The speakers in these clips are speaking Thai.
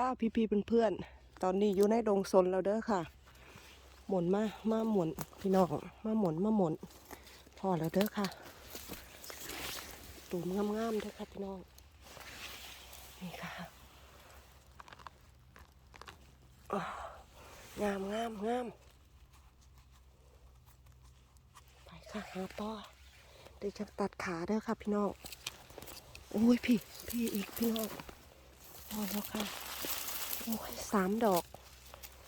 ค่ะพี่พี่เพื่อนๆ ตอนนี้อยู่ในดงสนแล้วเด้อค่ะ หมุนมา มาหมุนพี่น้อง มาหมุนมาหมุน พอแล้วเด้อค่ะตูมงามๆเด้อค่ะพี่น้อง นี่ค่ะ งามงามงาม ไปค่ะหาต่อเดี๋ยวจะตัดขาเด้อค่ะพี่น้อง โอ้ยพี่ พี่อีกพี่น้อง พอแล้วค่ะ โอ้ยสามดอก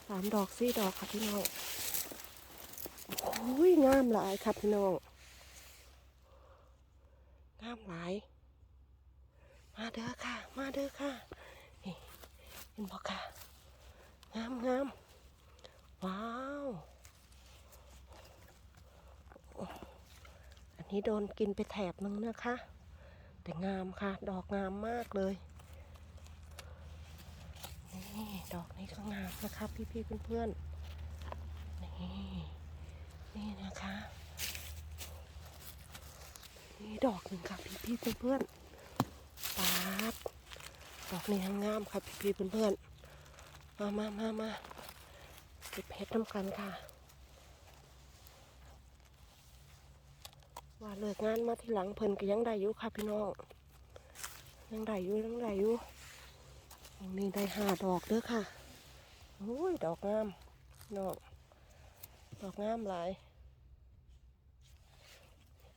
สามดอกสี่ดอกค่ะพี่น้อง โอ้ยงามหลายค่ะพี่น้อง งามหลาย มาเด้อค่ะ มาเด้อค่ะนี่เห็นบอกค่ะ งามงามว้าว อันนี้โดนกินไปแถบนึงนะคะ แต่งามค่ะ ดอกงามมากเลย นี่ดอกนี้ก็งามนะคะพี่พี่ๆเพื่อนๆนี่นี่นะคะนี่ดอกหนึ่งค่ะพี่พี่ๆเพื่อนๆปาดดอกนี้งามค่ะพี่พี่ๆเพื่อนๆมามามามาเก็บเพชรน้ำกันค่ะว่าเลิกงานมาที่หลังเพิ่นก็ยังได้อยู่ค่ะพี่น้องยังได้อยู่ยังได้อยู่ ตรงนี้ได้ห้าดอกเด้อค่ะโอ้ยดอกงามดอกดอกงามหลาย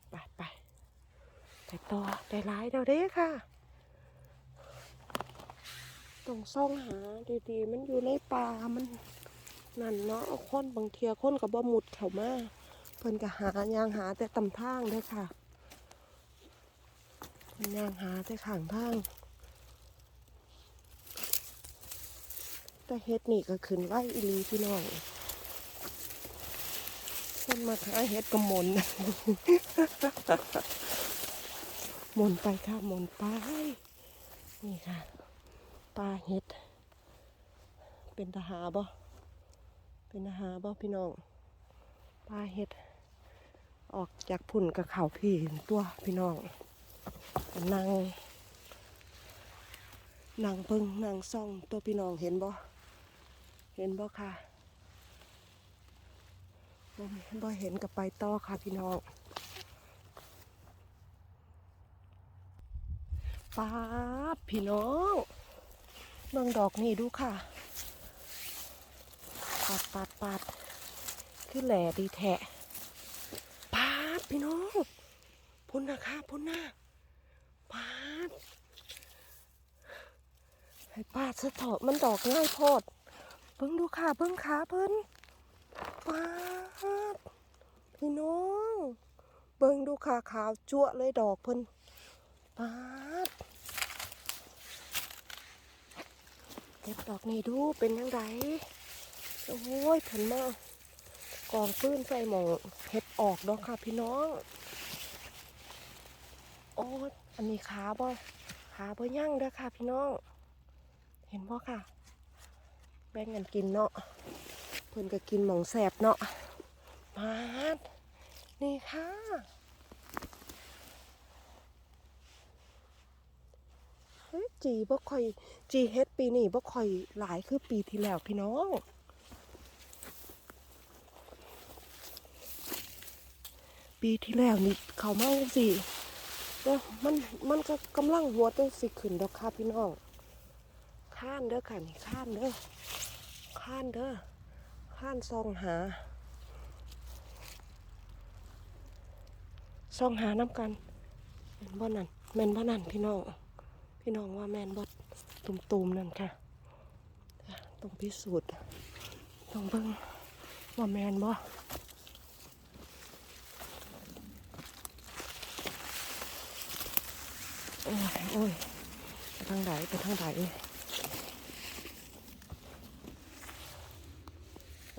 ไปไปไปต่อได้หลายเดี๋ยวเด้อค่ะต้องซ่องหาดีๆ มันอยู่ในป่ามันนั่นเนาะคนบางเทียคนกับบ่หมุดเขามาเพิ่นก็หายางหาแต่ตำทางเด้อค่ะเพิ่นยางหาแต่ข้างทาง แต่เฮ็ดนี่ก็ขึ้นไว้อีลีพี่น้องคนมาหาเฮ็ดก็หมนมนไปค่ะมนไป นี่ค่ะปลาเฮ็ด เป็นทหารบ่เป็นทหารบ่พี่น้องปลาเฮ็ด ออกจากพุ่นกับเขาพี่ตัวพี่น้องนั่งนั่งเบิ่งนั่งซ่องตัวพี่น้องเห็นบ่ เห็นบ่ค่ะบ่บเห็นกับไปต่อค่ะพี่น้องป้าพี่น้องเบิ่งดอกนี่ดูค่ะปาดปาดปาดคือแหล่ดีแทะปาดพี่น้องพุ่นนะค่ะพุ่นนะปาดให้ปาดซะเถอะมันดอกง่ายโพด เบิ่งดูค่ะเบิ่งขาเพิ่นป้าพี่น้อง เบิ่งดูขาขาวจั่วเลยดอกเพิ่นป้าเก็บดอกนี่ดูเป็นยังไงโอ้ยเพิ่นมากกองฟื้นใส่หมองเห็ดออกดอกค่ะพี่น้อง โอ้อันนี้ขาบ่ขาบ่ยั่งเด้อค่ะพี่น้อง เห็นบ่ค่ะ แบ่งกันกินเนาะเพิ่นก็กินหมองแสบเนาะมาดนี่ค่ะเฮ้ยจีบ่ค่อยจีเฮ็ดปีนี้บ่ค่อยหลายคือปีที่แล้วพี่น้องปีที่แล้วนี่เขามาสิก็มันมันก็กำลังหัวจังสิขึ้นดอกค่ะพี่น้อง ข้านเด้อค่ะนี่ข้านเด้อข้านเด้อข้านซองหาซองหาน้ำกันแมนบ่นั่นแมนบ่นั่นพี่น้องพี่น้องว่าแมนบ่ตุ่มๆนั่นค่ะต้องพิสูจน์ต้องเบิ่งว่าแมนบ่โอ้ยโอ้ยไปทางไหนไปทางไหน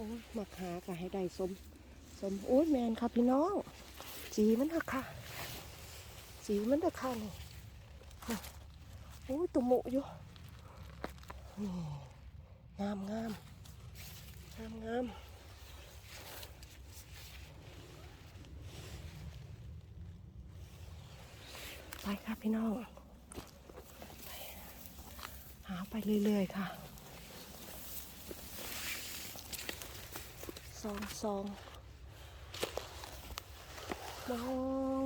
อ้ยมักหาก็ให้ได้สมสมโอ้ยแมนค่ะพี่น้องสีมันหักค่ะ สีมันหักค่ะนี่โอ้ยตุ่มหมุอยู่นี่งามงามงามงามไปค่ะพี่น้องหาไปเรื่อยๆค่ะ ซองซองมอง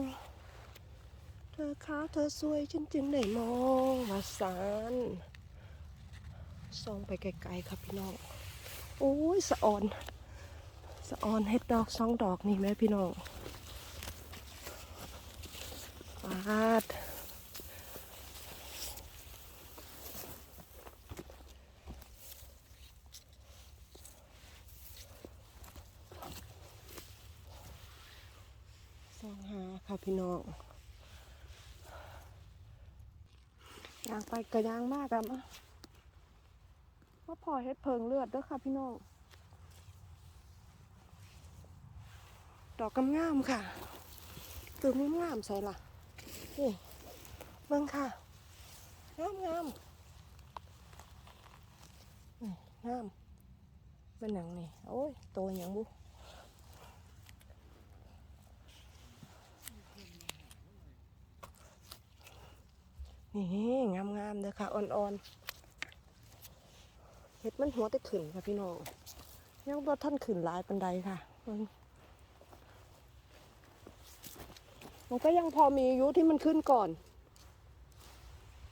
เธอขาวเธอสวยฉันจึงได้มองว่าสารซองไปไกลๆครับพี่น้อง โอ้ยสะออน สะออนเฮ็ดดอกสองดอกนี่แม่พี่น้องปาด สองหาค่ะ พี่น้องยางไปกระยางมากอะมะว่าพอเฮ็ดเพิงเลือดเด้อค่ะพี่น้อง ดอกกำงามค่ะตัวงงามใส่ละนี่เบิ่งค่ะ งามงามนี่งามเป็นหนังนี่ โอ้ย ตัวหยังบุ นี่งามๆเด้อค่ะอ่อนๆเห็ดมันหัวแต่ขึ้นค่ะพี่น้องยังบ่ท่านขึ้นลายปันใดค่ะมันก็ยังพอมีอายุที่มันขึ้นก่อน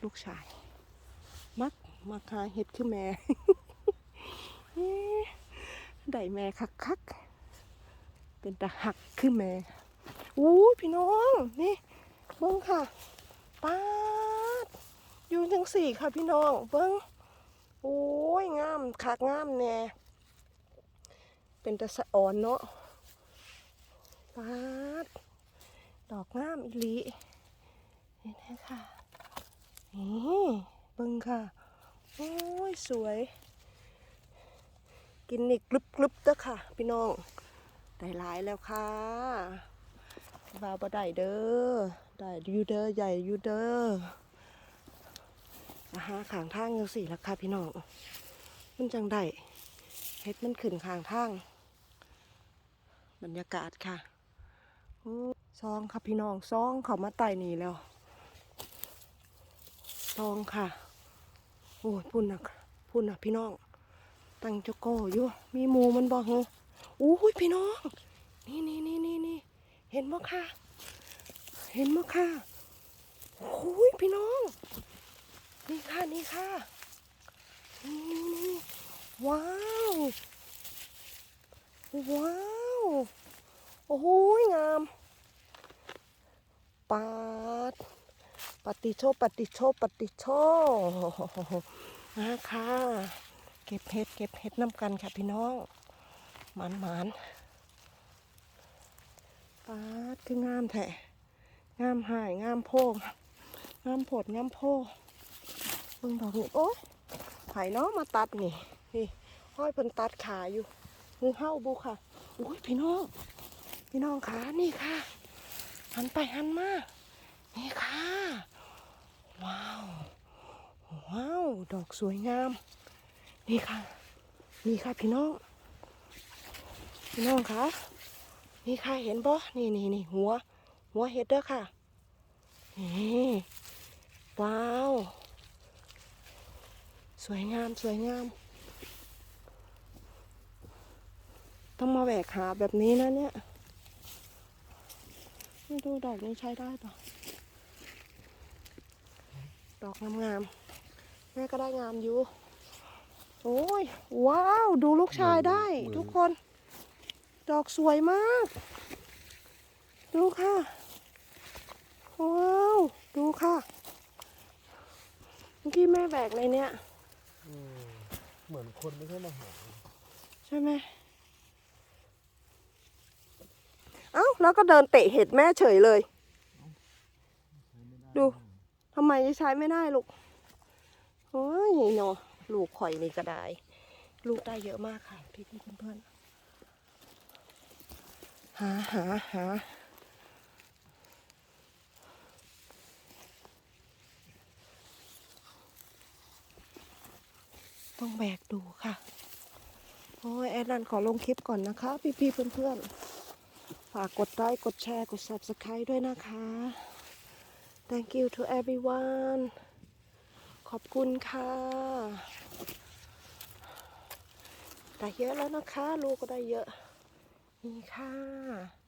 ลูกชาย มักมาหาเห็ดคือแม่ได้แม่คักๆเป็นตาหักคือแม่อู้พี่น้อง นี่เบิ่งค่ะ สี่ค่ะพี่น้องเบิ้งโอ้ยงามคักงามแน่เป็นตะสะอ่อนเนาะปาดดอกงามอีลีเห็นไหมค่ะนี่เบิ้งค่ะโอ้ยสวย กินนี่กรึบกรึบๆเด้อค่ะ พี่น้องได้หลายแล้วค่ะบาวบ่ได้เด้อได้ยูเด้อใหญ่ยูเด้อ มาหาขางทางยังสี่ราคาพี่น้องมันจังได้เฮ็ดมันขึ้นขางทาง บรรยากาศค่ะโอ้ซองค่ะพี่น้องซองเขามาไต่นี่แล้วซองค่ะโอ้ยพุ่นนะพุ่นนะพี่น้อง ตั้งจโก้อยู่มีหมูมันบอกเหรออู้ยพี่น้อง นี่นี่นี่นี่นี่เห็นบ่ค่ะ เห็นมั้ค่ะโอ้ยพี่น้อง นี่ค่ะนี่ค่ะนี่ว้าว ว้าว โอ้โหงามปาดปฏิโชปฏิโชปฏิโชมาค่ะเก็บเห็ดเก็บเห็ดน้ำกันค่ะพี่น้องหมานหมานปาดคืองามแท้งามหายงามโพงงามผดงามโพ เบิ่งดอกนี่โอ้ยไผ่เนาะมาตัดนี่นี่ห้อยเพิ่นตัดขาอยู่มือเฮ้าบุค่ะอุ้ยพี่น้อง พี่น้องขานี่ค่ะ หันไปหันมา นี่ค่ะ ว้าว ว้าว ดอกสวยงาม นี่ค่ะ นี่ค่ะพี่น้อง พี่น้องคะนี่ค่ะเห็นบ่นี่นี่นี่หัว หัวเห็ดเด้อค่ะ นี่ ว้าว สวยงามสวยงาม ต้องมาแหวกหาแบบนี้นะเนี่ย ไม่ดูดอกนี้ใช้ได้ปะดอกงามๆแม่ก็ได้งามอยู่ โอ้ย ว้าว ดูลูกชายได้ ทุกคน ดอกสวยมาก ดูค่ะ ว้าว ดูค่ะ เมื่อกี้แม่แบกในเนี้ยอืม เหมือนคนไม่ใช่มาหา ใช่ไหมเอ้าแล้วก็เดินเตะเห็ดแม่เฉยเลย ดูทำไมใช้ไม่ได้ลูกโอ้ยเนาะลูกข่อยนี่ก็ได้ ลูกได้เยอะมากค่ะพี่พี่ๆเพื่อนๆหาหาหา ต้องแบกดูค่ะ โอ้ยแอดนันขอลงคลิปก่อนนะคะพี่พี่ๆเพื่อนๆ ฝากกดไลค์กดแชร์กด subscribe ด้วยนะคะ thank you to everyone ขอบคุณค่ะ ได้เยอะแล้วนะคะ ลูกก็ได้เยอะ นี่ค่ะ